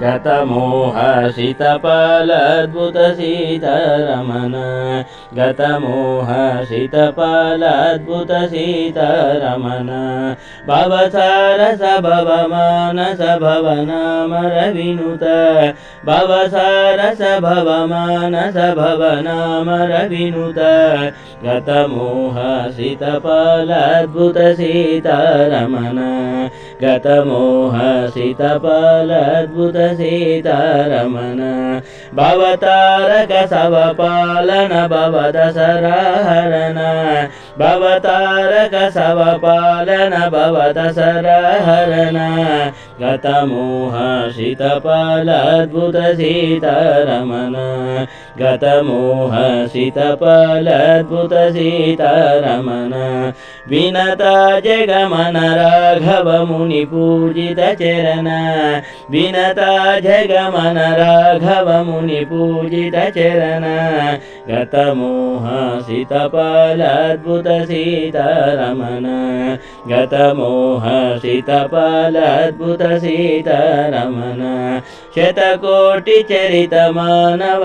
गतमोहसितपालद्भुतसीतरमन गतमोहसितपालद्भुतसीतरमन भवसारस भवमानस भवनामरविनुत भवसारस भवमानस भवनामरविनुत गतमोहसितपालद्भुतसीतरमन गतमोहसितपालद्भुतसीतारमन भवतारकसवपालन अद्भुत सीतारमन भवतारक स्वपालन गतमो हसितपाल जगमन सीतारमन विनता जगमनराघव मुनिपूजित चरन विनता राघव मुनिपूजित चरण गतमोहसितपाल अद्भुत सीतारमन गतमोहसितपाल सीतारमन शतकोटिचरितमानव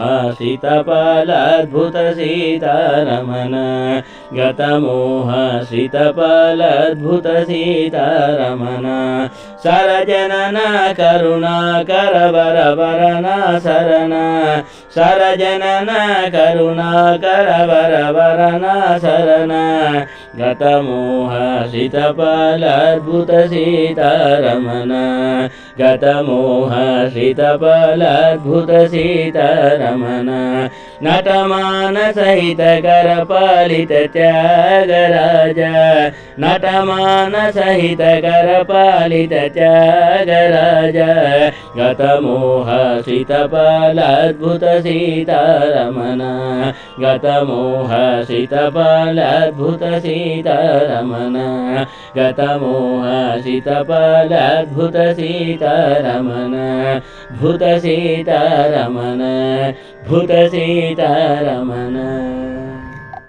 गतमोहसितपालद्भुतसीतारमण गतमोहसितपालद्भुतसीतारमण सरजनन वरण शरण सरजनन वरण शरण गतमोहसितपलद्भुतसीतारमण गतमोहसितपलद्भुतसीतारमण नटमानसहितकरपालितत्यागराज नटमानसहितकरपालितत्यागराज गतमोहसितपलद्भुतसीतारमण गतमोहसितपलद्भुतसी सीतारमण गतमोहसितपलद्भुत सीतारमण भूत सीतारमण भूत सीतारमण